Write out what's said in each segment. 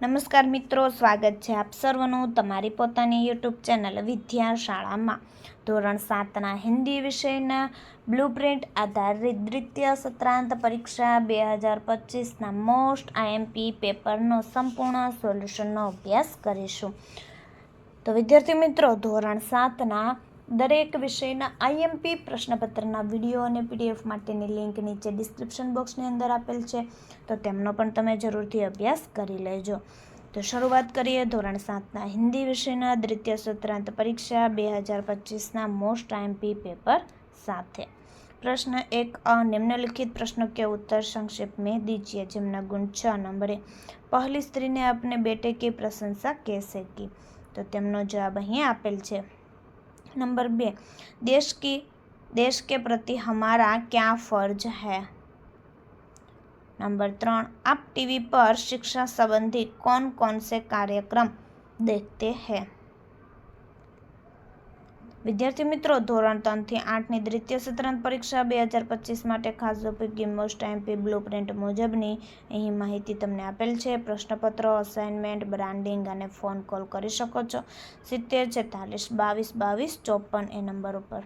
નમસ્કાર મિત્રો, સ્વાગત છે આપ સર્વનું તમારી પોતાની યુટ્યુબ ચેનલ વિદ્યાશાળામાં. ધોરણ સાતના હિન્દી વિષયના બ્લુપ્રિન્ટ આધારિત દ્વિતીય સત્રાંત પરીક્ષા બે હજાર પચીસના મોસ્ટ આઈએમપી પેપરનો સંપૂર્ણ સોલ્યુશનનો અભ્યાસ કરીશું. તો વિદ્યાર્થી મિત્રો, ધોરણ સાતના દરેક વિષયના આઈએમપી પ્રશ્નપત્રના વિડીયો અને પીડીએફ માટેની લિંક નીચે ડિસ્ક્રિપ્શન બોક્સની અંદર આપેલ છે તો તેમનો પણ તમે જરૂરથી અભ્યાસ કરી લેજો તો શરૂઆત કરીએ ધોરણ સાતના હિન્દી વિષયના દ્વિતીય સત્રાંત પરીક્ષા બે હજાર પચીસના મોસ્ટ આઈએમપી પેપર સાથે प्रश्न एक अ निम्नलिखित प्रश्नों के उत्तर संक्षेप में दीजिए जिमना गुण छ नंबरे પહેલી સ્ત્રીને अपने बेटे की प्रशंसा कैसे की તો તેમનો જવાબ અહીં આપેલ છે नंबर बे। देश की, देश के प्रति हमारा क्या फ़र्ज़ है? नंबर त्रण, आप टीवी पर शिक्षा संबंधी कौन कौन से कार्यक्रम देखते हैं? વિદ્યાર્થી મિત્રો, ધોરણ ત્રણથી આઠની દ્વિતીય સત્રાંત પરીક્ષા બે હજાર પચીસ માટે ખાસ ઉપયોગી મોસ્ટ એમપી બ્લુ પ્રિન્ટ મુજબની અહીં માહિતી તમને આપેલ છે. પ્રશ્નપત્રો અસાઇનમેન્ટ બ્રાન્ડિંગ અને ફોન કોલ કરી શકો છો. સિત્તેર છેતાલીસ બાવીસ બાવીસ, ચોપન એ નંબર ઉપર.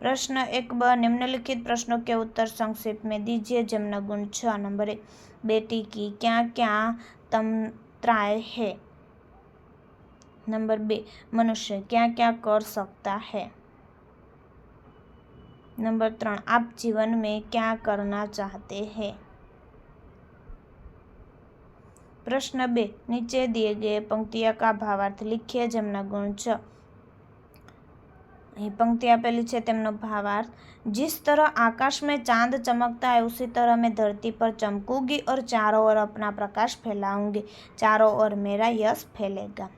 પ્રશ્ન એક બ, નિમ્નલિખિત પ્રશ્નો કે ઉત્તર સંક્ષિપ્ત મેં દીજીએ જેમના ગુણ છ નંબર. એક બેટી કી ક્યાં ક્યાં તમ, ત્રાય હે? नंबर बे मनुष्य क्या क्या कर सकता है नंबर त्रण आप जीवन में क्या करना चाहते हैं प्रश्न बे नीचे दिए गए पंक्तियों का भावार्थ लिखिए जमना गुण छ અહીં પંક્તિ આપેલી છે તેમનો ભાવાર્થ जिस तरह आकाश में चांद चमकता है उसी तरह मैं धरती पर चमकूंगी और चारों ओर अपना प्रकाश फैलाऊंगी चारों ओर मेरा यश फैलेगा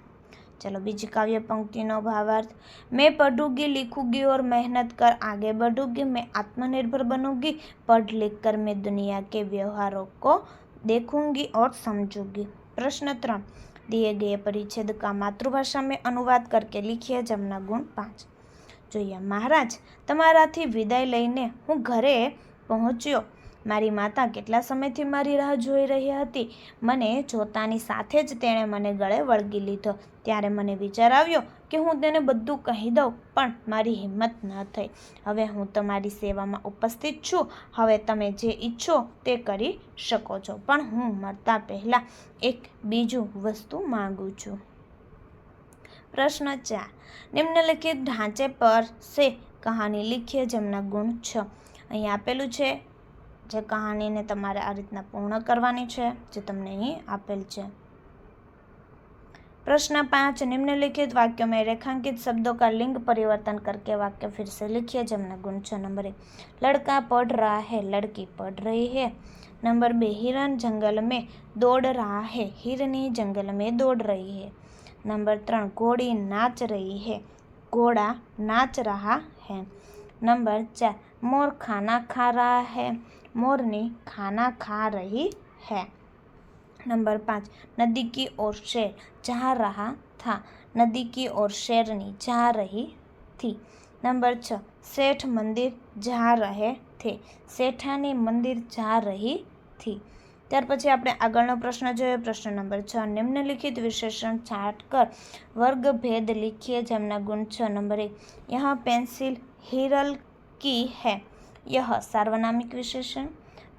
चलो बीजी काव्य पंक्तिनो भावार्थ मैं पढ़ूंगी लिखूंगी और मेहनत कर आगे बढ़ूंगी मैं आत्मनिर्भर बनूंगी पढ़ लिख कर मैं दुनिया के व्यवहारों को देखूंगी और समझूंगी प्रश्न त्रण दिए गए परिच्छेद का मातृभाषा में अनुवाद करके लिखिए जमना गुण पाँच જોઈએ મહારાજ તમારાથી વિદાય લઈને હું ઘરે પહોંચ્યો મારી માતા કેટલા સમયથી મારી રાહ જોઈ રહી હતી? મને જોતાની સાથે જ તેણે મને ગળે વળગી લીધો. ત્યારે મને વિચાર આવ્યો કે હું તેને બધું કહી દઉં, પણ મારી હિંમત ન થઈ. હવે હું તમારી સેવામાં ઉપસ્થિત છું. હવે તમે જે ઈચ્છો તે કરી શકો છો. પણ હું મરતા પહેલાં એક બીજું વસ્તુ માગું છું. પ્રશ્ન ચાર. નિમ્નલિખિત ઢાંચે પર સે કહાની લીખીએ જેમના ગુણ છ. અહીં આપેલું છે જે કહાનીને તમારે આ રીતના પૂર્ણ કરવાની છે જે તમને અહીં આપેલ છે प्रश्न पाँच निम्नलिखित वाक्यों में रेखांकित शब्दों का लिंग परिवर्तन करके वाक्य फिर से लिखिए जमना गुण छ नंबर एक लड़का पढ़ रहा है लड़की पढ़ रही है नंबर बे हिरन जंगल में दौड़ रहा है हिरनी जंगल में दौड़ रही है नंबर त्रण घोड़ी नाच रही है घोड़ा नाच रहा है नंबर चार मोर खाना खा रहा है मोरनी खाना खा रही है नंबर पाँच नदी की ओर शेर जा रहा था नदी की ओर शेरनी जा रही थी नंबर छः सेठ मंदिर जा रहे थे सेठानी मंदिर जा रही थी ત્યાર પછી આપણે આગળનો પ્રશ્ન જોઈએ પ્રશ્ન નંબર છ નિમ્નલિખિત વિશેષણ છાટ કર વર્ગ ભેદ लिखिए જેમના ગુણ छ नंबर एक यहाँ पेंसिल हिरल की है यह सार्वनामिक विशेषण।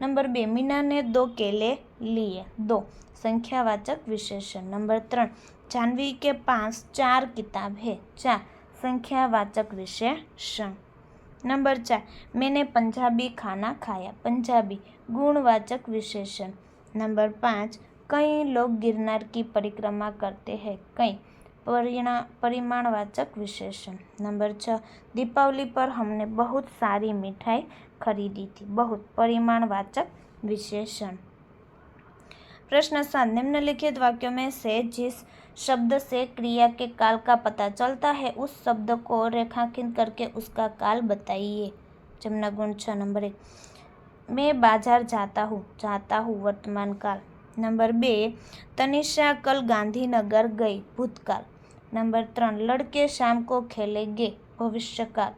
नंबर बे, मीना ने दो केले लिए। दो, संख्यावाचक विशेषण। नंबर त्रण जानवी के पास चार किताब है। चार, संख्यावाचक विशेषण। नंबर चार, मैंने पंजाबी खाना खाया। पंजाबी गुणवाचक विशेषण। नंबर पाँच, कई लोग गिरनार की परिक्रमा करते हैं। कई परिणा, परिमाणवाचक विशेषण. नंबर छः, दीपावली पर हमने बहुत सारी मिठाई खरीदी थी। बहुत परिमाणवाचक विशेषण। प्रश्न सात निम्नलिखित वाक्यों में से जिस शब्द से क्रिया के काल का पता चलता है, उस शब्द को रेखांकित करके उसका काल बताइए। जमना गुण छ, नंबर एक, मैं बाज़ार जाता हूँ जाता हूँ वर्तमान काल। नंबर बे तनिषा कल गांधीनगर गई, भूतकाल। नंबर ત્રણ लड़के शाम को खेलेंगे भविष्यकाल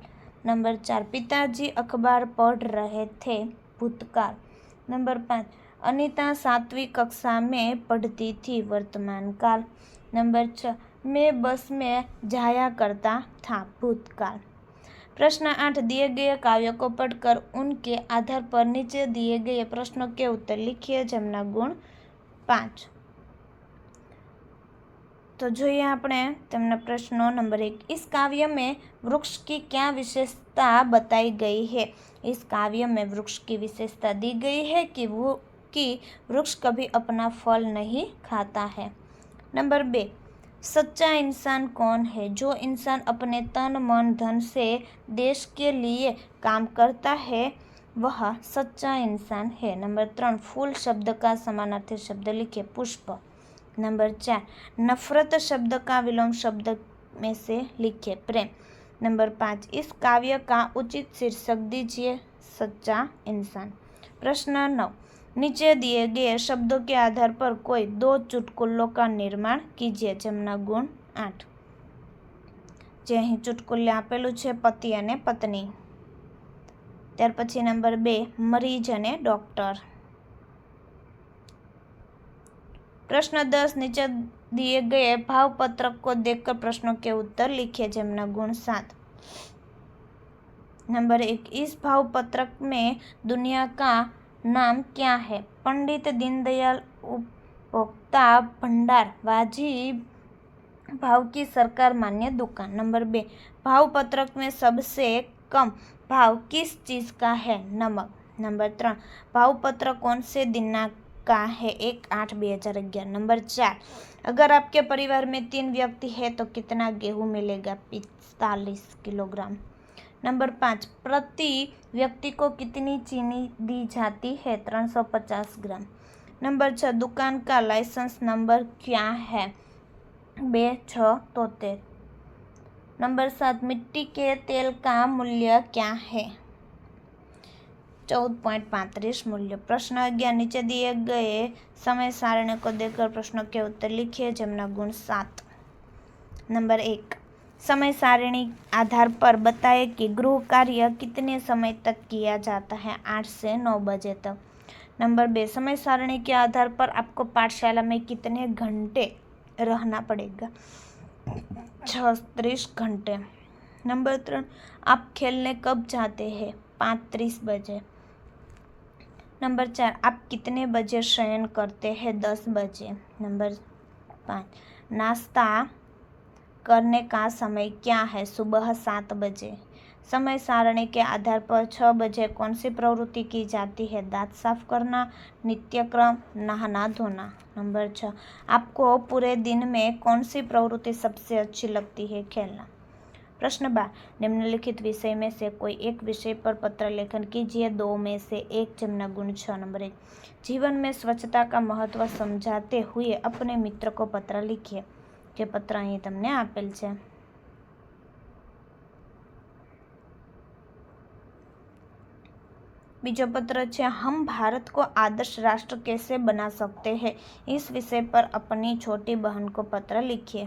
नंबर चार पिताजी अखबार पढ़ रहे थे भूतकाल नंबर पाँच अनीता सातवीं कक्षा में पढ़ती थी वर्तमान काल नंबर छः मैं बस में जाया करता था भूतकाल प्रश्न आठ दिए गए काव्य को पढ़कर उनके आधार पर नीचे दिए गए प्रश्नों के उत्तर लिखिए जमना गुण પાંચ तो જોઈએ આપણે તેમના प्रश्नों नंबर एक इस काव्य में वृक्ष की क्या विशेषता बताई गई है इस काव्य में वृक्ष की विशेषता दी गई है कि वो कि वृक्ष कभी अपना फल नहीं खाता है नंबर बे सच्चा इंसान कौन है जो इंसान अपने तन मन धन से देश के लिए काम करता है वह सच्चा इंसान है नंबर त्रण फूल शब्द का समानार्थी शब्द लिखे पुष्प नंबर चार नफरत शब्द का विलोम शब्द में से लिखे प्रेम नंबर पाँच इस काव्य का उचित शीर्षक दीजिए सच्चा इंसान प्रश्न नौ नीचे दिए गए शब्दों के आधार पर कोई दो चुटकुल्लों का निर्माण कीजिए जमना गुण आठ જે અહીં ચુટકુલ્લે આપેલું છે પતિ અને પત્ની ત્યાર પછી નંબર બે મરીજ અને ડૉક્ટર प्रश्न दस नीचे दिए गए भाव पत्रक को देखकर प्रश्नों के उत्तर लिखिए जमना गुण सात नंबर एक इस भाव पत्रक में दुनिया का नाम क्या है पंडित दीनदयाल उपभोक्ता भंडार वाजी भाव की सरकार मान्य दुकान नंबर बे भाव पत्रक में सबसे कम भाव किस चीज़ का है नमक नंबर ત્રણ भावपत्र कौन से दिनांक का है एक आठ बे हज़ार अगियार नंबर चार। अगर आपके परिवार में तीन व्यक्ति है तो कितना गेहूँ मिलेगा? पिस्तालीस किलोग्राम। नंबर पाँच, प्रति व्यक्ति को कितनी चीनी दी जाती है? त्रण सौ पचास ग्राम। नंबर छः, दुकान का लाइसेंस नंबर क्या है? बे छ तोतेर नंबर सात, मिट्टी के तेल का मूल्य क्या है? चौदह पॉइंट पैंतीस मूल्य प्रश्न अग्यारह नीचे दिए गए समय सारणी को देखकर प्रश्नों के उत्तर लिखिए, जमना गुण सात। नंबर एक, समय सारणी आधार पर बताए कि गृह कार्य कितने समय तक किया जाता है? आठ से नौ बजे तक। नंबर बे, समय सारणी के आधार पर आपको पाठशाला में कितने घंटे रहना पड़ेगा? छत्तीस घंटे। नंबर तीन, आप खेलने कब जाते हैं? पाँच बजे। नंबर चार, आप कितने बजे शयन करते हैं? दस बजे। नंबर पाँच, नाश्ता करने का समय क्या है? सुबह सात बजे। समय सारणी के आधार पर छः बजे कौन सी प्रवृत्ति की जाती है? दांत साफ़ करना, नित्यक्रम, नहाना, धोना। नंबर छः आपको पूरे दिन में कौन सी प्रवृत्ति सबसे अच्छी लगती है? खेलना। प्रश्न बार निम्नलिखित विषय में से कोई एक विषय पर पत्र लेखन कीजिए दो में से एक जमना गुण छः नंबर एक जीवन में स्वच्छता का महत्व समझाते हुए अपने मित्र को पत्र लिखिए જે પત્ર અહીં તમને આપેલ છે बीजो पत्र है हम भारत को आदर्श राष्ट्र कैसे बना सकते हैं इस विषय पर अपनी छोटी बहन को पत्र लिखिए